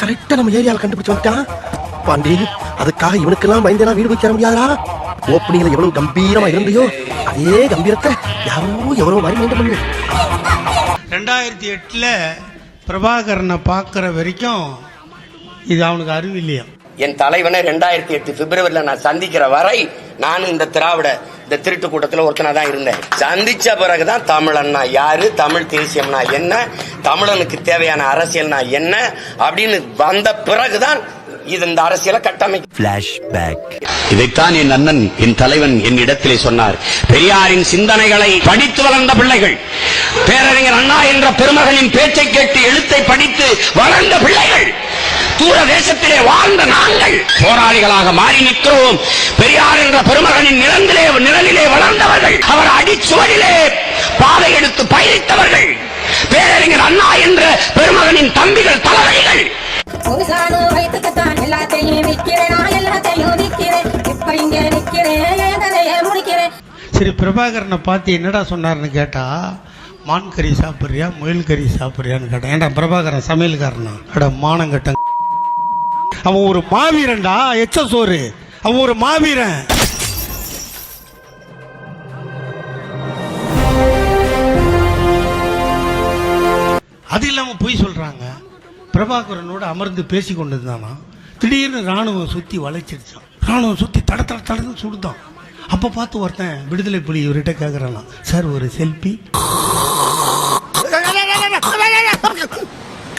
கரெக்டா நம்ம ஏரியால கண்டுபிடிச்சு வந்துட்டான் பாண்டி அதுக்காக இவனுக்கெல்லாம் பயந்தெல்லாம் வீடு வைக்க முடியாதா ஓப்பனிங்ல எவ்வளவு கம்பீரமா இருந்தியோ அதே கம்பீரத்தை யாரோ எவ்வளவு மாதிரி மெயின்டைன் பண்ணு ரெண்டாயிரத்தி எட்டில் பிரபாகரனை பார்க்குற வரைக்கும் இது அவனுக்கு அறிவில்லையா என் தலைவனை ரெண்டாயிரத்தி எட்டு பிப்ரவரியில நான் சந்திக்கிற வரை நான் இந்த திராவிட இந்த திருட்டு கூட்டத்துல ஒருத்தனா தான் இருந்தேன். சந்திச்ச பிறகுதான் தமிழன்னா யாரு தமிழ் தேசியம்னா என்ன தமிழனுக்கு தேவையான அரசியல்னா என்ன அப்படின்னு வந்த பிறகுதான் இது இந்த அரசியலை கட்டமைக்க இதைத்தான் என் அண்ணன் என் தலைவன் என் இடத்திலே சொன்னார். பெரியாரின் சிந்தனைகளை படித்து வளர்ந்த பிள்ளைகள் பேரறிஞர் அண்ணா என்ற பெருமகனின் பேச்சை கேட்டு எழுத்தை படித்து வளர்ந்த பிள்ளைகள் தூர தேசத்திலே வாழ்ந்த நாங்கள். போராளிகளாக மாறி நிற்கிறோம். பெரியார் என்ற பெருமகனின் நிலந்திலே நிழலிலே வளர்ந்தவர்கள் அவர் அடிச்சுவரிலே பாதை எடுத்து பயணித்தவர்கள். பேரறிஞர் அண்ணா என்ற பெருமகனின் தம்பிகள் முடிக்கிறேன். சரி பிரபாகரனை பார்த்து என்னடா சொன்னார்னு கேட்டா மான் கறி சாப்பிட்றியா முயல் கறி சாப்பிட்றியான்னு கேட்டேன் ஏன்டா பிரபாகரன் சமையல்காரனா? அட மானங்கட்ட அவன் ஒரு மாவீரன்டா எச்ச சோறு. அவன் ஒரு மாவீரன். அது இல்லாம பொய் சொல்றாங்க. பிரபாகரனோட அமர்ந்து பேசி கொண்டிருந்தானா திடீர்னு ராணுவம் சுத்தி வளைச்சிருச்சான் ராணுவம் சுத்தி தட தட தடன்னு சுடுதான் அப்ப பார்த்து ஒருத்தன் விடுதலை புலி இவர்கிட்ட கேக்குறானா சார் ஒரு செல்ஃபி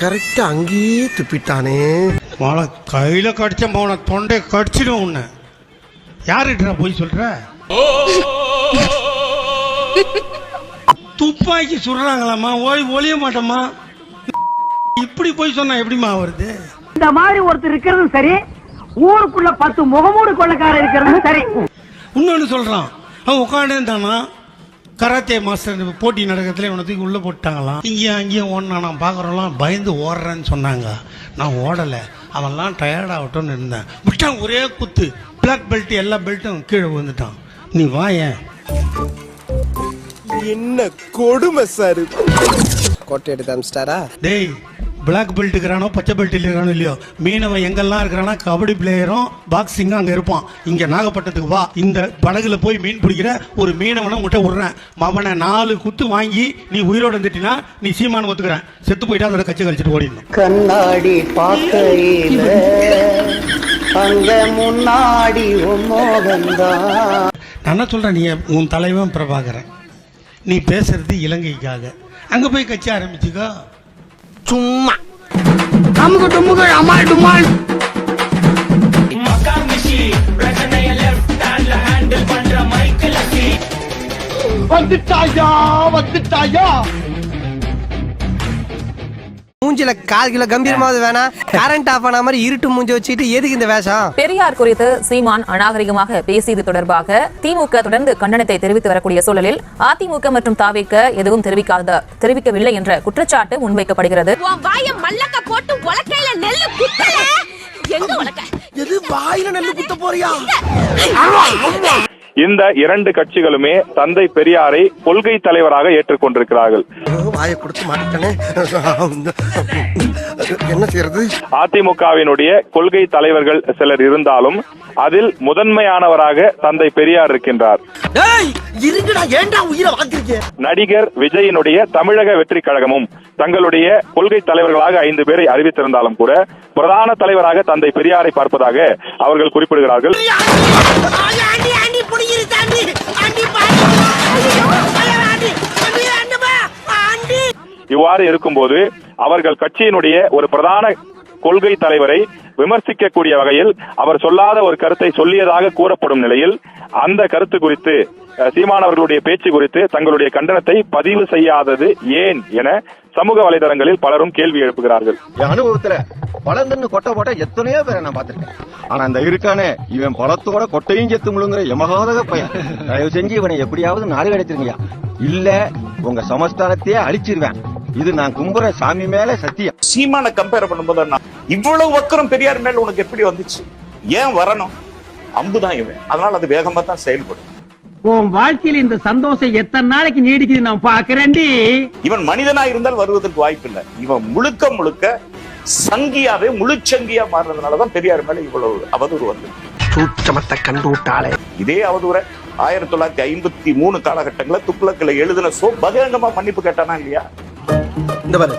கரெக்டா அங்கேயே துப்பிட்டானே. மழை கையில கடிச்ச போன தொண்டை கடிச்சிடும் உன்னை. யாருடா போய் சொல்ற துப்பாக்கி சுடுறாங்களாம்மா? ஓய் ஒளிய மாட்டோமா இப்படி போய் சொன்னா எப்படிம்மா வருது? இந்த மாதிரி ஒருத்தர் இருக்கிறதும் சரி ஊருக்குள்ள பத்து முகமூடு கொள்ளக்காரர் இருக்கிறதும் சரி. இன்னொன்னு சொல்றான். அவன் உட்காந்துருந்தானா கராத்தே மாஸ்டர் போட்டி நடக்கிறதுல இவனை தூக்கி உள்ள போட்டாங்களாம். இங்கேயும் அங்கேயும் ஓடினா நான் பார்க்குறோம்லாம் பயந்து ஓடுறேன்னு சொன்னாங்க. நான் ஓடலை. அவன்லாம் டயர்ட் ஆகட்டும்னு இருந்தேன். விட்டான் ஒரே குத்து. பிளாக் பெல்ட் எல்லா பெல்ட்டும் கீழே விழுந்துட்டான். நீ வாயேன். என்ன கொடுமை சார்? கோட்டை எடுத்து அமிச்சிட்டாரா? டேய் பிளாக் பெல்ட் இருக்கிறானோ பச்சை பெல்ட் இருக்கிறானோ இல்லையோ? மீனவன் எங்கெல்லாம் இருக்கிறானா கபடி பிளேயரும் பாக்ஸிங்கும் அங்கே இருப்பான். இங்கே நாகப்பட்டினத்துக்கு வா. இந்த படகுல போய் மீன் பிடிக்கிற ஒரு மீனவனை உங்கள்கிட்ட விடுறேன். அவனை நாலு குத்து வாங்கி நீ உயிரோட வந்துட்டினா நீ சீமான் ஒத்துக்கிறேன். செத்து போயிட்டா அதோட கட்சி கழிச்சிட்டு ஓடிடணும். கண்ணாடி பார்க்கையில அங்க முன்னாடி நான் என்ன சொல்கிறேன் நீ உன் தலைவன் பிரபாகரன். நீ பேசுறது இலங்கைக்காக. அங்கே போய் கட்சி ஆரம்பிச்சுக்கோ. சும்மா. நமக்கு டுமுக்கு அமால் டுமால். வந்துட்டாயா வந்துட்டாயா? மூஞ்சில கால் கிலோ கம்பீரமாவது வேணாம். கரண்ட் ஆஃப் ஆன மாதிரி இருட்டு மூஞ்சி வச்சுட்டு எதுக்கு இந்த வேஷம்? பெரியார் குறித்து சீமான் அநாகரிகமாக பேசியது தொடர்பாக திமுக தொடர்ந்து கண்டனத்தை தெரிவித்து வரக்கூடிய சூழலில் அதிமுக மற்றும் தாவிக்க எதுவும் தெரிவிக்காத தெரிவிக்கவில்லை என்ற குற்றச்சாட்டு முன்வைக்கப்படுகிறது. உன் வாய மல்லக்க போட்டு உலக்கையில நெல்லு குத்தல. எங்க உலக்க? எது வாயில நெல்லு குத்த போறியா? இந்த இரண்டு கட்சிகளுமே தந்தை பெரியாரை கொள்கை தலைவராக ஏற்றுக்கொண்டிருக்கிறார்கள். அதிமுகவினுடைய கொள்கை தலைவர்கள் சிலர் இருந்தாலும் அதில் முதன்மையானவராக தந்தை பெரியார் இருக்கின்றார். டேய் இருங்கடா ஏன்டா உயிரை வாங்குறீங்க? நடிகர் விஜயினுடைய தமிழக வெற்றி கழகமும் தங்களுடைய கொள்கை தலைவர்களாக ஐந்து பேரை அறிவித்திருந்தாலும் கூட பிரதான தலைவராக தந்தை பெரியாரை பார்ப்பதாக அவர்கள் குறிப்பிடுகிறார்கள். இவ்வாறு இருக்கும்போது அவர்கள் கட்சியினுடைய ஒரு பிரதான கொள்கை தலைவரை விமர்சிக்கக்கூடிய வகையில் அவர் சொல்லாத ஒரு கருத்தை சொல்லியதாக கூறப்படும் நிலையில் அந்த கருத்து குறித்து அஹ், சீமான் அவர்களுடைய பேச்சு குறித்து தங்களுடைய கண்டனத்தை பதிவு செய்யாதது ஏன் என சமூக வலைதளங்களில் பலரும் கேள்வி எழுப்புகிறார்கள். என் அனுபவத்துல பழம் தின்னு கொட்டை போட்ட எத்தனையோ பேரை நான் பார்த்திருக்கேன். ஆனா அந்த இருக்கானே இவன் பழத்தோட கொட்டையும் செத்து முழுங்குற எமகாதக பையன். தயவு செஞ்சு இவனை எப்படியாவது நாடு கிடைச்சிருங்கயா இல்ல உங்க சமஸ்தானத்தையே அழிச்சிருவேன். இது நான் கும்புற சாமி மேல சத்தியம். சீமான கம்பேர் பண்ணும்போது நான் இவ்வளவு வக்கரம் பெரியார் மேல உனக்கு எப்படி வந்துச்சு? ஏன் வரணும்? அம்புதான் இவன். அதனால அது வேகமா தான் செயல்படும். உன் வாழ்க்கையில இந்த சந்தோஷம் எத்தனை நாளைக்கு நீடிக்குது நான் பாக்குறேன்டி இவன் மனிதனா இருந்தால் வருவதற்கு வாய்ப்பு இல்லை இவன் முழுக்க முழுக்க சங்கியாவே முழு சங்கியா மாறினதுனாலதான் பெரியார் மேல இவ்வளவு அவதூறு வந்து சூட்சமத்தை கண்டு விட்டாளே இதே அவதூறை ஆயிரத்தி தொள்ளாயிரத்தி ஐம்பத்தி மூணு காலகட்டங்களில் துக்ளக்கில் எழுதின சோ பகிரங்கமா மன்னிப்பு கேட்டானா இல்லையா? இந்த பாரு.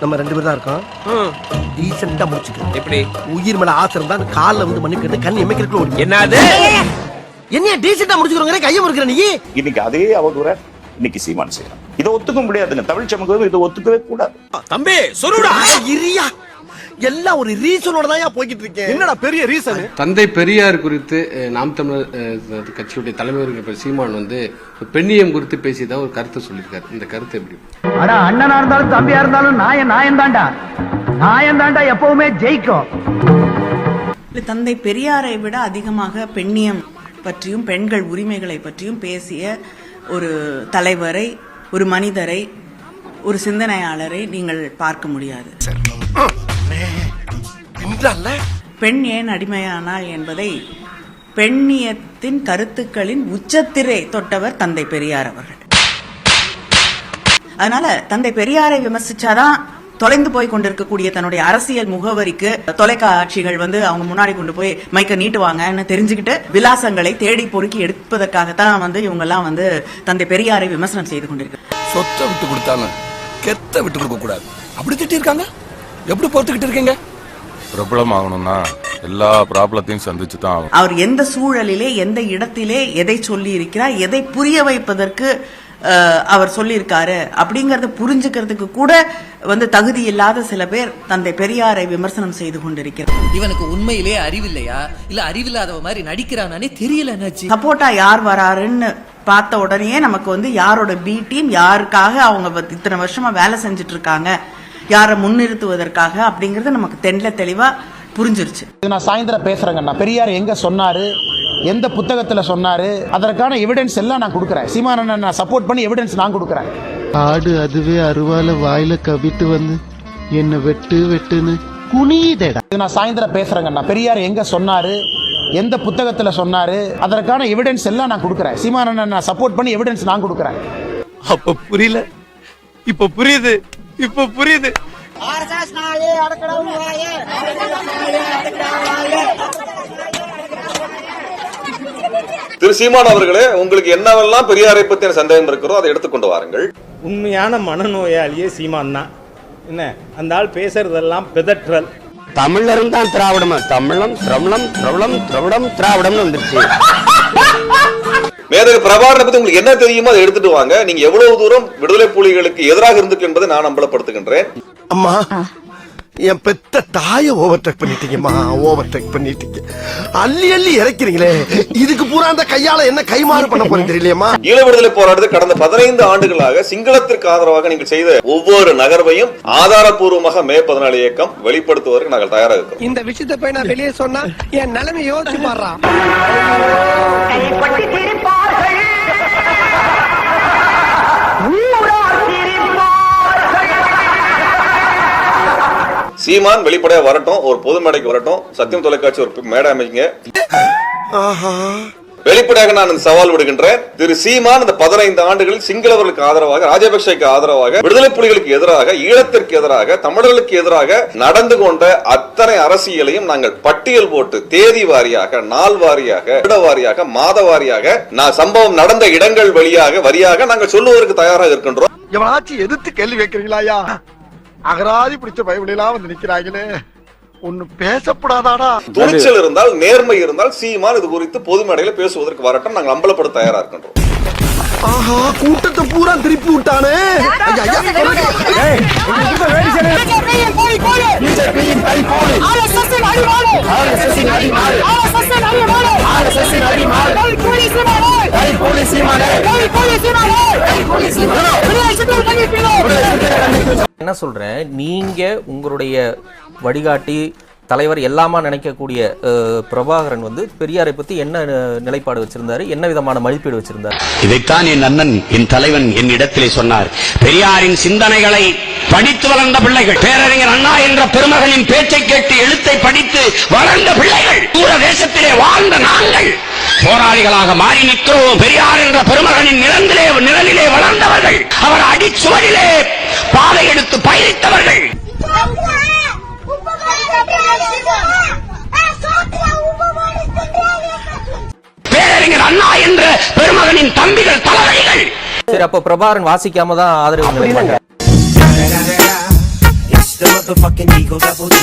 நம்ம ரெண்டு பேரும் தான் இருக்கோம். டீசெண்டா முடிச்சுக்க எப்படி? உயிர் மேல ஆசை இருந்தா அந்த கால்ல வந்து மன்னிக்கிறது கண் எமைக்கிறதுக்குள்ள என்னது? என்ன டீசெண்டா முடிச்சுக்கிறோங்க கையை முறுக்கிற நீ? இன்னைக்கு அதே அவதூறை இன்னைக்கு சீமான் செய்யறான். இதை ஒத்துக்க முடியாதுங்க. தமிழ் சமூகம் இதை ஒத்துக்கவே கூடாது. தம்பி சொல்லுடா. இரியா. எல்லாம் ஒரு ரீசனோட தான் போய்கிட்டு இருக்கேன். என்னடா பெரிய ரீசன்? தந்தை பெரியார் குறித்து நாம் தமிழர் கட்சியுடைய தலைவர் இருக்கிற சீமான் வந்து பெண்ணியம் குறித்து பேசிதான் ஒரு கருத்தை சொல்லியிருக்காரு. இந்த கருத்து எப்படி? ஆனா அண்ணனா இருந்தாலும் தம்பியா இருந்தாலும் நாயன் நாயன் தாண்டா நாயன் தாண்டா எப்பவுமே ஜெயிக்கும். தந்தை பெரியாரை விட அதிகமாக பெண்ணியம் பற்றியும் பெண்கள் உரிமைகளை பற்றியும் பேசிய ஒரு தலைவரை ஒரு மனிதரை ஒரு சிந்தனையாளரை நீங்கள் பார்க்க முடியாது. பெண் ஏன் அடிமையானாள் என்பதை பெண்ணியத்தின் கருத்துக்களின் உச்சத்திரை தொட்டவர் தந்தை பெரியார் அவர்கள். அதனால தந்தை பெரியாரை விமர்சிச்சாதான் தொலைந்து போய் கொண்டிருக்கக்கூடிய தன்னுடைய அரசியல் முகவரிக்கு தொலைக்காட்சிகள் வந்து அவங்க முன்னாடி கொண்டு போய் மைக்க நீட்டுவாங்கன்னு தெரிஞ்சுக்கிட்டு விலாசங்களை தேடி பொறுக்கி எடுப்பதற்காகத்தான் வந்து இவங்க எல்லாம் வந்து தந்தை பெரியாரை விமர்சனம் செய்து கொண்டிருக்கிறார். சொத்தை விட்டு கொடுத்தாங்க கெத்த விட்டு கொடுக்க கூடாது. அப்படி திட்டி இருக்காங்க எப்படி பொறுத்துக்கிட்டு இருக்கீங்க? பிரபலம் ஆகணும்னா எல்லா ப்ராப்ளத்தையும் சந்திச்சு தான் அவர் எந்த சூழலிலே எந்த இடத்திலே எதை சொல்லி இருக்கிறார் எதை புரிய வைப்பதற்கு அவர் சொல்லியிருக்காரு அப்படிங்கறத புரிஞ்சுக்கிறதுக்கு கூட வந்து தகுதி இல்லாத சில பேர் தந்தை பெரியாரை விமர்சனம் செய்து கொண்டிருக்கிறார். இவனுக்கு உண்மையிலே அறிவில்லையா? இல்ல அறிவில்லாதவ மாதிரி நடிக்கிறானே தெரியல சப்போர்ட்டா யார் வராருன்னு பார்த்த உடனே நமக்கு வந்து யாரோட பி டீம் யாருக்காக அவங்க இத்தனை வருஷமா வேலை செஞ்சுட்டு இருக்காங்க யாரை முன்னிறுத்துவதற்காக அப்படிங்கறது நமக்கு தென்ல தெளிவா புரிஞ்சிருச்சு. நான் சாயந்தரம் பேசுறேங்கண்ணா. பெரியார் எங்க சொன்னாரு? எந்த புத்தகத்துல சொன்னாரு? அதற்கான எவிடன்ஸ் எல்லாம் நான் கொடுக்குறேன். சீமானண்ணன் நான் சப்போர்ட் பண்ணி எவிடன்ஸ் நான் கொடுக்குறேன். ஆடு அதுவே அருவால வாயில கவிட்டு வந்து என்ன வெட்டு வெட்டுன்னு குனியுதேடா. நான் சாயந்தரம் பேசுறேங்கண்ணா பெரியார் எங்க சொன்னாரு? எந்த புத்தகத்துல சொன்னாரு? அதற்கான எவிடன்ஸ் எல்லாம் நான் கொடுக்குறேன். சீமானண்ணன் நான் சப்போர்ட் பண்ணி எவிடன்ஸ் நான் கொடுக்குறேன். அப்ப புரியல. இப்ப புரியுது. இப்ப புரியுது. திரு சீமான் அவர்களே உங்களுக்கு என்னவெல்லாம் பெரியாரை பத்தின சந்தேகம் இருக்கிறோ அதை எடுத்துக்கொண்டு வாருங்கள். உண்மையான மனநோயாளியே சீமான் தான். என்ன? அந்த ஆள் பேசுறதெல்லாம் பிதற்றல். தமிழரும் தான் திராவிடம். தமிழம் திரவளம் திரவளம் திரவிடம் திராவிடம்னு வந்துருச்சு. மேதகு பிரபாகரனை பத்தி உங்களுக்கு என்ன தெரியுமோ அதை எடுத்துட்டு வாங்க. நீங்க எவ்வளவு தூரம் விடுதலை புலிகளுக்கு எதிராக இருந்துக்கு என்பதை நான் அம்பலப்படுத்துகின்றேன். அம்மா என் பெத்த தாய ஓவர்டேக் பண்ணிட்டீங்கம்மா ஓவர்டேக் பண்ணிட்டீங்க. அள்ளி அள்ளி இறக்கிறீங்களே. இதுக்கு பூரா அந்த கையால என்ன கைமாறு பண்ண போறேன் தெரியலையம்மா? ஈழ விடுதலை போராட்டத்தை கடந்த பதினைந்து ஆண்டுகளாக சிங்களத்திற்கு ஆதரவாக நீங்கள் செய்த ஒவ்வொரு நகர்வையும் ஆதாரப்பூர்வமாக மே பதினாலு இயக்கம் வெளிப்படுத்துவதற்கு நாங்கள் தயாராக இருக்கிறோம். இந்த விஷயத்தை போய் நான் வெளியே சொன்னா என் நிலைமை யோசிச்சு பாடுறான் சீமான் வெளிப்படையா வரட்டும் ஒரு பொது மேடைக்கு வரட்டும். சத்தியம் தொலைக்காட்சி ஒரு மேடை அமைங்க. வெளிப்படையாக நான் இந்த சவால் விடுகின்றேன். திரு சீமான் இந்த பதினைந்து ஆண்டுகளில் சிங்களவர்களுக்கு ஆதரவாக ராஜபக்சேக்கு ஆதரவாக விடுதலை புலிகளுக்கு எதிராக ஈழத்திற்கு எதிராக தமிழர்களுக்கு எதிராக நடந்து கொண்ட அத்தனை அரசியலையும் நாங்கள் பட்டியல் போட்டு தேதி வாரியாக நாள் வாரியாக வருட வாரியாக மாத வாரியாக நான் சம்பவம் நடந்த இடங்கள் வழியாக வரியாக நாங்கள் சொல்லுவதற்கு தயாராக இருக்கின்றோம். எதிர்த்து கேள்வி கேட்கறீங்களா அகராதி பிடிச்ச பைபிளெல்லாம் வந்து நிக்கிறாங்களே. ஒண்ணு பேசப்படாதாடா. துணிச்சல் இருந்தால் நேர்மை இருந்தால் சீமான் இது குறித்து பொது மேடையில பேசுவதற்கு வரட்டும். நாங்கள் அம்பலப்பட தயாரா இருக்கின்றோம். ஆஹா கூட்டத்தை பூரா திருப்பி விட்டானே. ஐயா, ஐயா, ஏய், என்ன சொல்கிறேன் நீங்கள் உங்களுடைய வழிகாட்டி தலைவர் எல்லாமா நினைக்கக்கூடிய பிரபாகரன் வந்து பெரியாரை பற்றி என்ன நிலைப்பாடு வச்சிருந்தார்? என்ன விதமான மதிப்பீடு வச்சிருந்தார்? இதைத்தான் என் அண்ணன் என் தலைவன் என் இடத்திலே சொன்னார். பெரியாரின் சிந்தனைகளை படித்து வளர்ந்த பிள்ளைகள் பேரறிஞர் அண்ணா என்ற பெருமகனின் பேச்சை கேட்டு எழுத்தை படித்து வளர்ந்த பிள்ளைகள் தூர தேசத்திலே வாழ்ந்த நாங்கள். போராளிகளாக மாறி நிற்கிறோம். பெரியார் என்ற பெரும் எடுத்து பயணித்தவர்கள் பேரறிஞர் அண்ணா என்ற பெருமகனின் தம்பிகள் தலைவர்கள் சரி அப்ப பிரபாரன் வாசிக்காம தான் ஆதரவு It's the motherfucking Eagle Double G.